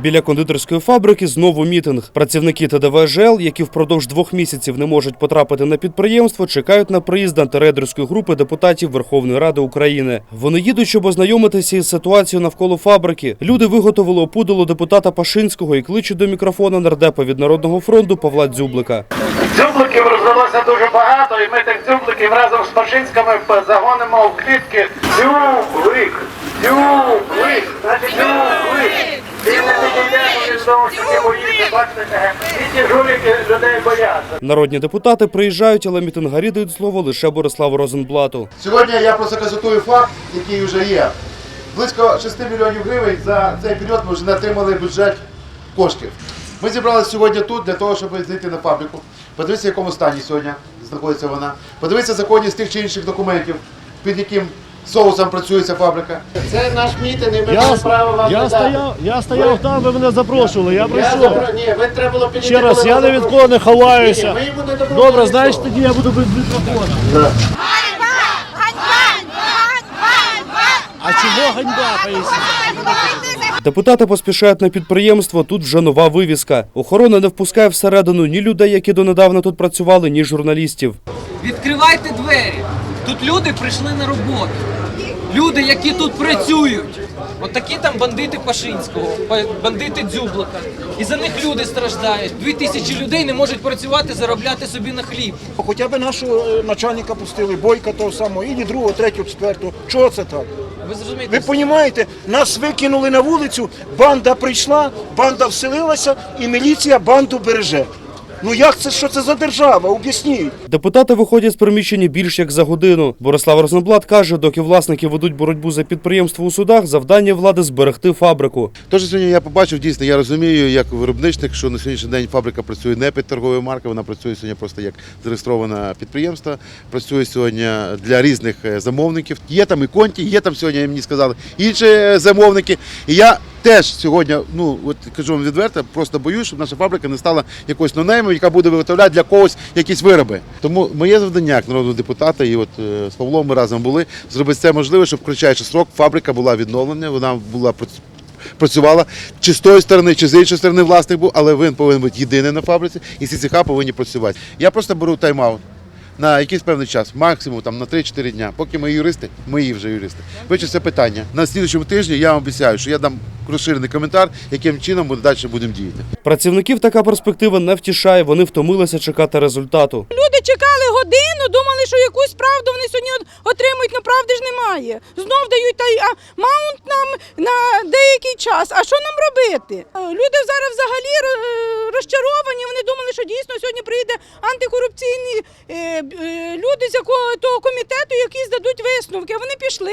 Біля кондитерської фабрики знову мітинг. Працівники ТДВ ЖЕЛ, які впродовж двох місяців не можуть потрапити на підприємство, чекають на приїзд антирейдерської групи депутатів Верховної Ради України. Вони їдуть, щоб ознайомитися із ситуацією навколо фабрики. Люди виготовили опудало депутата Пашинського і кличуть до мікрофона нардепа від Народного фронту Павла Дзюблика. Дзюбликів роздалося дуже багато, і ми тих дзюбликів разом з Пашинськими загонимо в клітки. Дзюблик! Дзюблик! Дзюблик! Народні депутати приїжджають, але мітингарі дають слово лише Бориславу Розенблату. Сьогодні я просто констатую факт, який вже є. Близько 6 мільйонів гривень за цей період ми вже не отримали бюджет коштів. Ми зібралися сьогодні тут для того, щоб зайти на фабрику, подивитися, в якому стані сьогодні знаходиться вона, подивитися законність тих чи інших документів, під яким соусом працює ця фабрика. Це наш мітинг, і ми маємо право вам я, надати. стояв, я стояв там, ви мене запрошували, я Я прийшов. забра- Ні, ви треба було підійти. Ще раз, коли я вас не від запрошували. кого не ховаюся. Ні, ми йому не допомогли Добре, ні значить тоді я буду без мікрофона. Ганьба! Ганьба! Ганьба! А чого ганьба, поясніть? Депутати поспішають на підприємство. Тут вже нова вивіска. Охорона не впускає всередину ні людей, які донедавна тут працювали, ні журналістів. Відкривайте двері. Тут люди прийшли на роботу. Люди, які тут працюють. От такі там бандити Пашинського, бандити Дзюблика. І за них люди страждають. Дві тисячі людей не можуть працювати, заробляти собі на хліб. Хоча б нашого е, начальника пустили, бойка того самого, і другого, третього, четвертого. Чого це так? Ви зрозумієте? Ви розумієте, нас викинули на вулицю, банда прийшла, банда вселилася, і міліція банду береже. Ну як це, що це за держава? Об'ясніть. Депутати виходять з приміщення більш як за годину. Борислав Розенблат каже, доки власники ведуть боротьбу за підприємство у судах, завдання влади зберегти фабрику. Те, що сьогодні я побачив, дійсно, я розумію, як виробничник, що на сьогоднішній день фабрика працює не під торговою маркою, вона працює сьогодні просто як зареєстроване підприємство, працює сьогодні для різних е, замовників. Є там і конті, є там сьогодні, мені сказали, інші е, замовники. І я теж сьогодні, ну от кажу вам відверто, просто боюсь, щоб наша фабрика не стала якоюсь нонеймом, яка буде виготовляти для когось якісь вироби. Тому моє завдання як народного депутата, і от е, з Павлом ми разом були, зробити все можливе, щоб в кратчайший срок фабрика була відновлена, вона була прац- працювала чи з тої сторони, чи з іншої сторони власник був, але він повинен бути єдиний на фабриці, і всі цеха повинні працювати. Я просто беру тайм-аут на якийсь певний час, максимум там на 3-4 дня. Поки ми юристи, мої вже юристи. Вивчу це питання. На слідчому тижні я вам обіцяю, що я дам розширений коментар, яким чином ми далі будемо діяти. Працівників така перспектива не втішає. Вони втомилися чекати результату. Люди чекали годину, думали, що якусь правду вони сьогодні отримують, але правди ж немає. Знов дають та й а, маунт нам на деякий час. А що нам робити? Люди зараз взагалі е, розчаровані. Вони думали, що дійсно сьогодні антикорупційні е, е, люди з якого того комітету, які здадуть висновки. Вони пішли.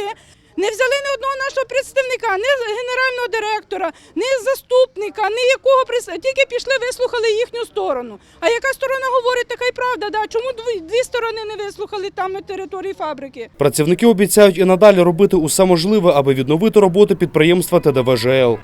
Не взяли ні одного нашого представника, ні генерального директора, ні заступника, ні якого тільки пішли, вислухали їхню сторону. А яка сторона говорить, така й правда, да? чому дві, сторони не вислухали там на території фабрики? Працівники обіцяють і надалі робити усе можливе, аби відновити роботу підприємства ТДВ ЖЛ.